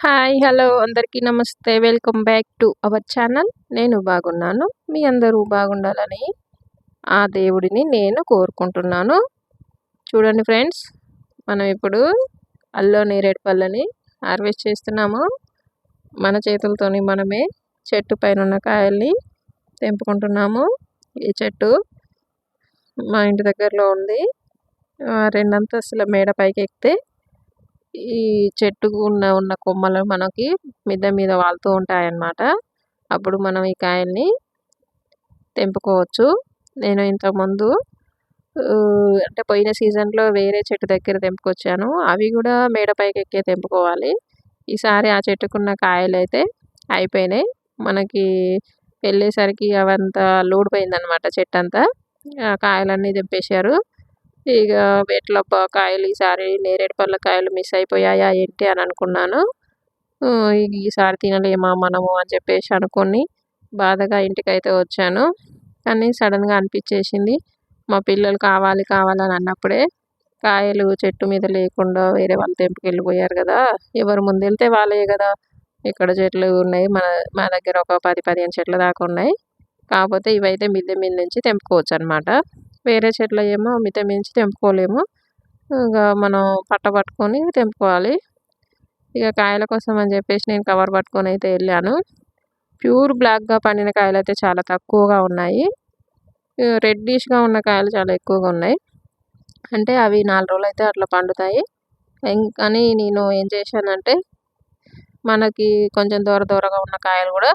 Hi hello అందరికీ నమస్తే. Welcome back to our channel. నేను బాగున్నాను. మీ అందరూ బాగుండాలని ఆ దేవుడిని నేను కోరుకుంటున్నాను. చూడండి ఫ్రెండ్స్ మనం ఇప్పుడు అల్లో నేరేడు పళ్ళని హార్వెస్ట్ చేస్తున్నాము. మన చేతులతోని మనమే చెట్టు పైన ఉన్న కాయల్ని తెంపుకుంటున్నాము. ఈ చెట్టు మా ఇంటి దగ్గరలో ఉంది. రెండంతస్తుల మేడ పైకి ఎక్కితే ఈ చెట్టుకు ఉన్న ఉన్న కొమ్మలు మనకి మిద్దె మీద వాలుతూ ఉంటాయన్నమాట. అప్పుడు మనం ఈ కాయల్ని తెంపుకోవచ్చు. నేను ఇంతకుముందు అంటే పోయిన సీజన్లో వేరే చెట్టు దగ్గర తెంపుకొచ్చాను. అవి కూడా మేడపైకి ఎక్కే తెంపుకోవాలి. ఈసారి ఆ చెట్టుకున్న కాయలు అయితే అయిపోయినాయి. మనకి వెళ్ళేసరికి అవంతా లోడిపోయిందనమాట చెట్టు అంతా కాయలన్నీ తెంపేశారు. ఇక ఎట్లా కాయలు ఈసారి నేరేడు పళ్ళ కాయలు మిస్ అయిపోయాయా ఏంటి అని అనుకున్నాను. ఈసారి తినలేమా మనము అని చెప్పేసి అనుకొని బాధగా ఇంటికైతే వచ్చాను. కానీ సడన్గా అనిపించేసింది మా పిల్లలు కావాలి కావాలని అన్నప్పుడే కాయలు చెట్టు మీద లేకుండా వేరే వాళ్ళు తెంపుకెళ్ళిపోయారు కదా ఎవరు ముందు వెళ్తే వాళ్ళే కదా. ఇక్కడ చెట్లు ఉన్నాయి మన మా దగ్గర ఒక పది పదిహేను చెట్ల దాకా ఉన్నాయి. కాకపోతే ఇవైతే మిద్దె మీద నుంచి తెంపుకోవచ్చు అనమాట వేరే చెట్లు ఏమో మిత మించి తెంపుకోలేము. ఇక మనం పట్ట పట్టుకొని తెంపుకోవాలి. ఇక కాయల కోసం అని చెప్పేసి నేను కవర్ పట్టుకొని అయితే వెళ్ళాను. ప్యూర్ బ్లాక్గా పండిన కాయలు అయితే చాలా తక్కువగా ఉన్నాయి. రెడ్డిష్గా ఉన్న కాయలు చాలా ఎక్కువగా ఉన్నాయి. అంటే అవి నాలుగు రోజులు అయితే అట్లా పండుతాయి. కానీ నేను ఏం చేశానంటే మనకి కొంచెం దూర దూరగా ఉన్న కాయలు కూడా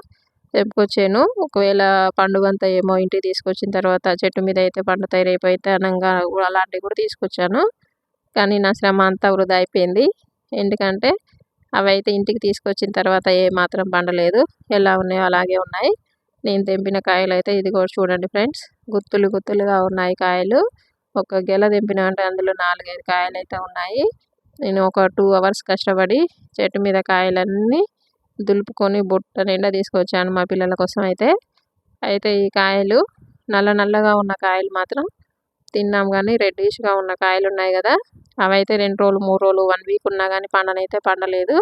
తెంపుకొచ్చాను ఒకవేళ పండుగ అంతా ఏమో ఇంటికి తీసుకొచ్చిన తర్వాత చెట్టు మీద అయితే పండుతాయి రేపు అయితే అనంగా అలాంటివి కూడా తీసుకొచ్చాను. కానీ నా శ్రమ అంతా వృధా అయిపోయింది. ఎందుకంటే అవి అయితే ఇంటికి తీసుకొచ్చిన తర్వాత ఏ మాత్రం పండలేదు. ఎలా ఉన్నాయో అలాగే ఉన్నాయి. నేను తెంపిన కాయలు అయితే ఇది కూడా చూడండి ఫ్రెండ్స్. గుత్తులు గుత్తులుగా ఉన్నాయి కాయలు. ఒక గెల తెంపిన అంటే అందులో నాలుగైదు కాయలు అయితే ఉన్నాయి. నేను ఒక టూ అవర్స్ కష్టపడి చెట్టు మీద కాయలన్నీ దులుపుకొని బుట్ట నిండా తీసుకొచ్చాను మా పిల్లల కోసం అయితే. అయితే ఈ కాయలు నల్ల నల్లగా ఉన్న కాయలు మాత్రం తిన్నాం కానీ రెడ్డిష్గా ఉన్న కాయలు ఉన్నాయి కదా. అవి అయితే రెండు రోజులు మూడు రోజులు వన్ వీక్ ఉన్నా కానీ పండనైతే పండలేదు.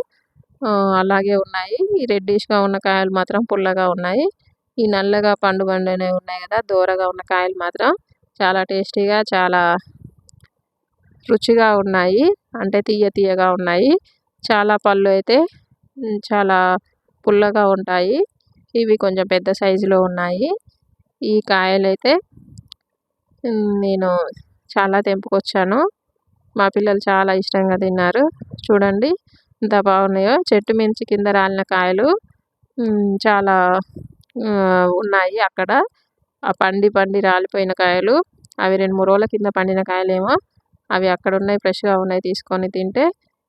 అలాగే ఉన్నాయి. ఈ రెడ్డిష్గా ఉన్న కాయలు మాత్రం పుల్లగా ఉన్నాయి. ఈ నల్లగా పండు పండునే ఉన్నాయి కదా దూరగా ఉన్న కాయలు మాత్రం చాలా టేస్టీగా చాలా రుచిగా ఉన్నాయి. అంటే తీయ తీయగా ఉన్నాయి. చాలా పళ్ళు అయితే చాలా పుల్లగా ఉంటాయి. ఇవి కొంచెం పెద్ద సైజులో ఉన్నాయి. ఈ కాయలైతే నేను చాలా తెంపుకొచ్చాను. మా పిల్లలు చాలా ఇష్టంగా తిన్నారు. చూడండి ఎంత బాగున్నాయో. చెట్టు మించి కింద రాలిన కాయలు చాలా ఉన్నాయి అక్కడ. ఆ పండి పండి రాలిపోయిన కాయలు అవి రెండు మూడు రోజుల కింద పండిన కాయలేమో అవి అక్కడ ఉన్నాయి ఫ్రెష్గా ఉన్నాయి తీసుకొని తింటే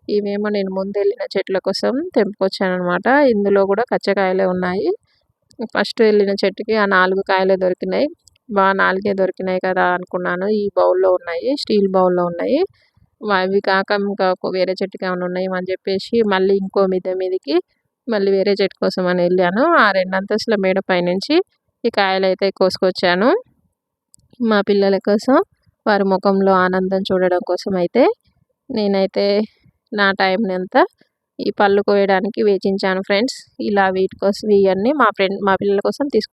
ఇవేమో నేను ముందు వెళ్ళిన చెట్ల కోసం తెంపుకొచ్చానమాట ఇందులో కూడా కచ్చకాయలే ఉన్నాయి. ఫస్ట్ వెళ్ళిన చెట్టుకి ఆ నాలుగు కాయలే దొరికినాయి. బాగా నాలుగే దొరికినాయి కదా అనుకున్నాను. ఈ బౌల్లో ఉన్నాయి స్టీల్ బౌల్లో ఉన్నాయి. అవి కాక ఇంకా వేరే చెట్టుకి ఏమైనా ఉన్నాయి అని చెప్పేసి మళ్ళీ ఇంకో మీద మీదకి మళ్ళీ వేరే చెట్టు కోసం అని వెళ్ళాను. ఆ రెండు అంతస్తుల మేడ పైనుంచి ఈ కాయలు అయితే కోసుకొచ్చాను. మా పిల్లల కోసం వారి ముఖంలో ఆనందం చూడడం కోసం అయితే నేనైతే నా టైంని అంతా ఈ పళ్ళు కోయడానికి వేచించాను ఫ్రెండ్స్. ఇలా వీటి కోసం ఇవన్నీ మా ఫ్రెండ్ మా పిల్లల కోసం తీసుకు